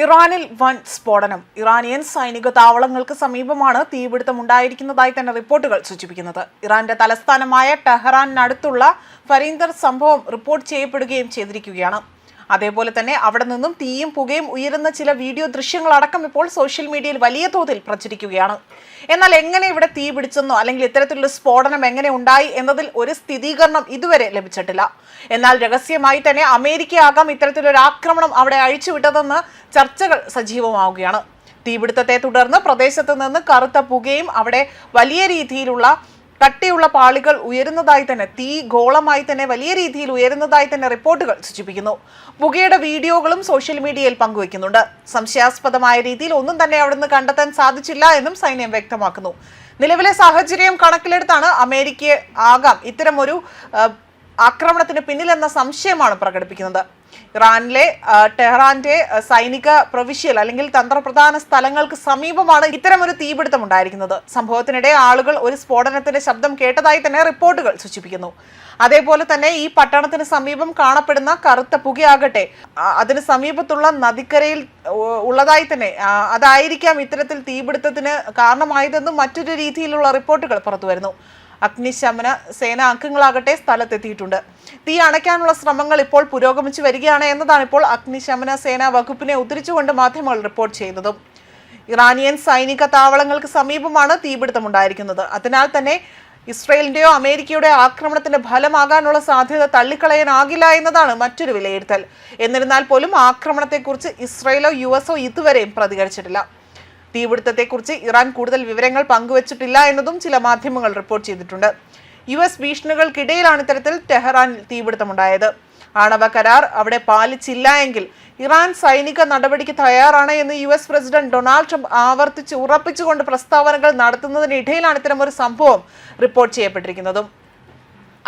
ഇറാനിൽ വൻ സ്ഫോടനം. ഇറാനിയൻ സൈനിക താവളങ്ങൾക്ക് സമീപമാണ് തീപിടുത്തം ഉണ്ടായിരിക്കുന്നതായി തന്നെ റിപ്പോർട്ടുകൾ സൂചിപ്പിക്കുന്നത്. ഇറാന്റെ തലസ്ഥാനമായ ടെഹ്റാനടുത്തുള്ള ഫരീന്ദർ സംഭവം റിപ്പോർട്ട് ചെയ്യപ്പെടുകയും ചെയ്തിരിക്കുകയാണ്. അതേപോലെ തന്നെ അവിടെ നിന്നും തീയും പുകയും ഉയരുന്ന ചില വീഡിയോ ദൃശ്യങ്ങളടക്കം ഇപ്പോൾ സോഷ്യൽ മീഡിയയിൽ വലിയ തോതിൽ പ്രചരിക്കുകയാണ്. എന്നാൽ എങ്ങനെ ഇവിടെ തീ പിടിച്ചെന്നോ അല്ലെങ്കിൽ ഇത്തരത്തിലുള്ള സ്ഫോടനം എങ്ങനെ ഉണ്ടായി എന്നതിൽ ഒരു സ്ഥിരീകരണം ഇതുവരെ ലഭിച്ചിട്ടില്ല. എന്നാൽ രഹസ്യമായി തന്നെ അമേരിക്കയാകാം ഇത്തരത്തിലൊരു ആക്രമണം അവിടെ അഴിച്ചുവിട്ടതെന്ന് ചർച്ചകൾ സജീവമാവുകയാണ്. തീപിടുത്തത്തെ തുടർന്ന് പ്രദേശത്ത് നിന്ന് കറുത്ത പുകയും അവിടെ വലിയ രീതിയിലുള്ള കട്ടിയുള്ള പാളികൾ ഉയരുന്നതായി തന്നെ തീ ഗോളമായി തന്നെ വലിയ രീതിയിൽ ഉയരുന്നതായി തന്നെ റിപ്പോർട്ടുകൾ സൂചിപ്പിക്കുന്നു. പുകയുടെ വീഡിയോകളും സോഷ്യൽ മീഡിയയിൽ പങ്കുവയ്ക്കുന്നുണ്ട്. സംശയാസ്പദമായ രീതിയിൽ ഒന്നും തന്നെ അവിടുന്ന് കണ്ടെത്താൻ സാധിച്ചില്ല എന്നും സൈന്യം വ്യക്തമാക്കുന്നു. നിലവിലെ സാഹചര്യം കണക്കിലെടുത്താണ് അമേരിക്ക ആകാം. ഇത്തരമൊരു ആക്രമണത്തിന് പിന്നിലെന്ന സംശയമാണ് പ്രകടിപ്പിക്കുന്നത്. ഇറാനിലെ ടെഹ്റാന്റെ സൈനിക പ്രവിശ്യൽ അല്ലെങ്കിൽ തന്ത്രപ്രധാന സ്ഥലങ്ങൾക്ക് സമീപമാണ് ഇത്തരമൊരു തീപിടുത്തം ഉണ്ടായിരിക്കുന്നത് സംഭവത്തിനിടെ ആളുകൾ ഒരു സ്ഫോടനത്തിന്റെ ശബ്ദം കേട്ടതായി തന്നെ റിപ്പോർട്ടുകൾ സൂചിപ്പിക്കുന്നു. അതേപോലെ തന്നെ ഈ പട്ടണത്തിന് സമീപം കാണപ്പെടുന്ന കറുത്ത പുകയാകട്ടെ അതിന് സമീപത്തുള്ള നദിക്കരയിൽ ഉള്ളതായി തന്നെ അതായിരിക്കാം ഇത്തരത്തിൽ തീപിടുത്തത്തിന് കാരണമായതെന്നും മറ്റൊരു രീതിയിലുള്ള റിപ്പോർട്ടുകൾ പുറത്തുവരുന്നു. അഗ്നിശമന സേന അംഗങ്ങളാകട്ടെ സ്ഥലത്തെത്തിയിട്ടുണ്ട്. തീ അണയ്ക്കാനുള്ള ശ്രമങ്ങൾ ഇപ്പോൾ പുരോഗമിച്ചു വരികയാണ് എന്നതാണ് ഇപ്പോൾ അഗ്നിശമന സേനാ വകുപ്പിനെ ഉദ്ധരിച്ചുകൊണ്ട് മാധ്യമങ്ങൾ റിപ്പോർട്ട് ചെയ്യുന്നതും. ഇറാനിയൻ സൈനിക താവളങ്ങൾക്ക് സമീപമാണ് തീപിടുത്തമുണ്ടായിരിക്കുന്നത്. അതിനാൽ തന്നെ ഇസ്രയേലിന്റെയോ അമേരിക്കയുടെയോ ആക്രമണത്തിന്റെ ഫലമാകാനുള്ള സാധ്യത തള്ളിക്കളയാനാകില്ല എന്നതാണ് മറ്റൊരു വിലയിരുത്തൽ. എന്നിരുന്നാൽ പോലും ആക്രമണത്തെക്കുറിച്ച് ഇസ്രയേലോ യു എസോ ഇതുവരെയും പ്രതികരിച്ചിട്ടില്ല. തീപിടുത്തത്തെക്കുറിച്ച് ഇറാൻ കൂടുതൽ വിവരങ്ങൾ പങ്കുവച്ചിട്ടില്ല എന്നതും ചില മാധ്യമങ്ങൾ റിപ്പോർട്ട് ചെയ്തിട്ടുണ്ട്. യു എസ് ഭീഷണികൾക്കിടയിലാണ് ഇത്തരത്തിൽ ടെഹ്റാനിൽ തീപിടുത്തമുണ്ടായത്. ആണവ കരാർ അവിടെ പാലിച്ചില്ല എങ്കിൽ ഇറാൻ സൈനിക നടപടിക്ക് തയ്യാറാണ് എന്ന് U S president Donald Trump ആവർത്തിച്ച് ഉറപ്പിച്ചുകൊണ്ട് പ്രസ്താവനകൾ നടത്തുന്നതിനിടയിലാണ് ഇത്തരം ഒരു സംഭവം റിപ്പോർട്ട് ചെയ്യപ്പെട്ടിരിക്കുന്നതും.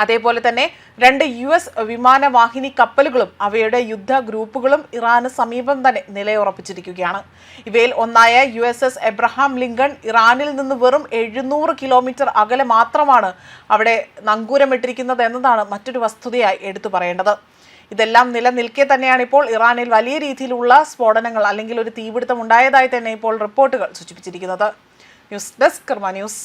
അതേപോലെ തന്നെ രണ്ട് യു എസ് വിമാനവാഹിനി കപ്പലുകളും അവയുടെ യുദ്ധ ഗ്രൂപ്പുകളും ഇറാന് സമീപം തന്നെ നിലയുറപ്പിച്ചിരിക്കുകയാണ്. ഇവയിൽ ഒന്നായ U S S Abraham Lincoln ഇറാനിൽ നിന്ന് വെറും എഴുന്നൂറ് കിലോമീറ്റർ അകലെ മാത്രമാണ് അവിടെ നങ്കൂരമിട്ടിരിക്കുന്നത് എന്നതാണ് മറ്റൊരു വസ്തുതയായി എടുത്തു പറയേണ്ടത്. ഇതെല്ലാം നിലനിൽക്കെ തന്നെയാണ് ഇപ്പോൾ ഇറാനിൽ വലിയ രീതിയിലുള്ള സ്ഫോടനങ്ങൾ അല്ലെങ്കിൽ ഒരു തീപിടുത്തം ഉണ്ടായതായി തന്നെ ഇപ്പോൾ റിപ്പോർട്ടുകൾ സൂചിപ്പിച്ചിരിക്കുന്നത്. News desk Karma news.